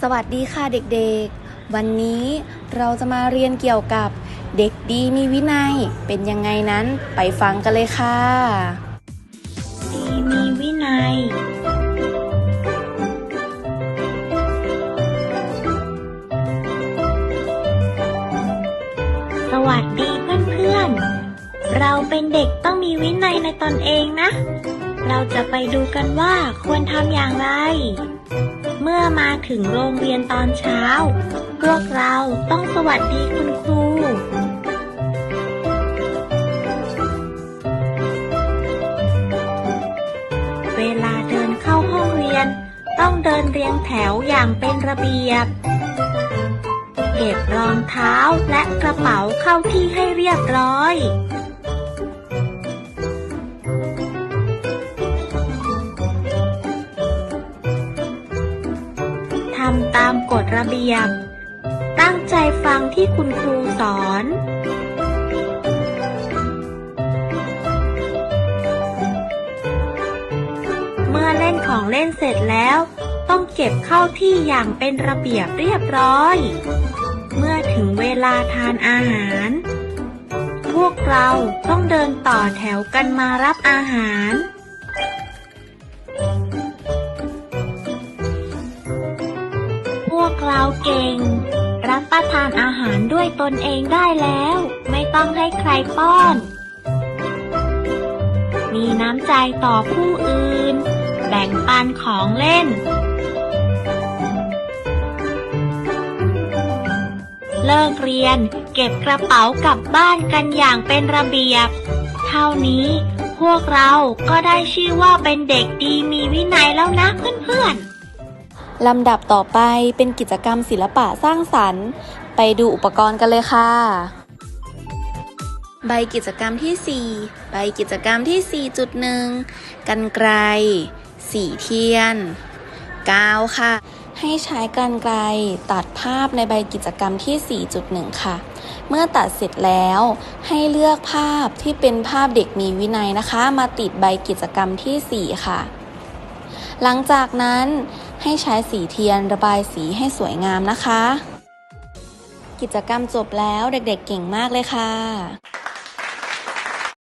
สวัสดีค่ะเด็กๆ วันนี้เราจะมาเรียนเกี่ยวกับเด็กดีมีวินัยเป็นยังไงนั้นไปฟังกันเลยค่ะ ดีมีวินัย สวัสดีเพื่อนๆ เราเป็นเด็กต้องมีวินัยในตนเองนะ เราจะไปดูกันว่าควรทำอย่างไร มื่อมาถึงโรงเรียนตอนเช้า พวกเราต้องสวัสดีคุณครู เวลาเดินเข้าห้องเรียน ต้องเดินเรียงแถวอย่างเป็นระเบียบ เก็บรองเท้าและกระเป๋าเข้าที่ให้เรียบร้อย กฎระเบียบ ตั้งใจฟังที่คุณครูสอน เมื่อเล่นของเล่นเสร็จแล้ว ต้องเก็บเข้าที่อย่างเป็นระเบียบเรียบร้อย เมื่อถึงเวลาทานอาหาร พวกเราต้องเดินต่อแถวกันมารับอาหาร กเราเก่ง รับประทานอาหารด้วยตนเองได้แล้ว ไม่ต้องให้ใครป้อน มีน้ำใจต่อผู้อื่น แบ่งปันของเล่น เลิกเรียนเก็บกระเป๋ากลับบ้านกันอย่างเป็นระเบียบ เท่านี้พวกเราก็ได้ชื่อว่าเป็นเด็กดีมีวินัยแล้วนะเพื่อนๆ ลำดับต่อไปเป็นกิจกรรมศิลปะสร้างสรรค์ ไปดูอุปกรณ์กันเลยค่ะ ใบกิจกรรมที่ 4 ใบกิจกรรมที่ 4.1 กันไกล สีเทียน กาวค่ะ ให้ใช้กันไกลตัดภาพในใบกิจกรรมที่ 4.1 ค่ะ เมื่อตัดเสร็จแล้ว ให้เลือกภาพที่เป็นภาพเด็กมีวินัยนะคะ มาติดใบกิจกรรมทีสี่4 ค่ะ หลังจากนั้น ให้ใช้สีเทียนระบายสีให้สวยงามนะคะ กิจกรรมจบแล้วเด็กๆเก่งมากเลยค่ะ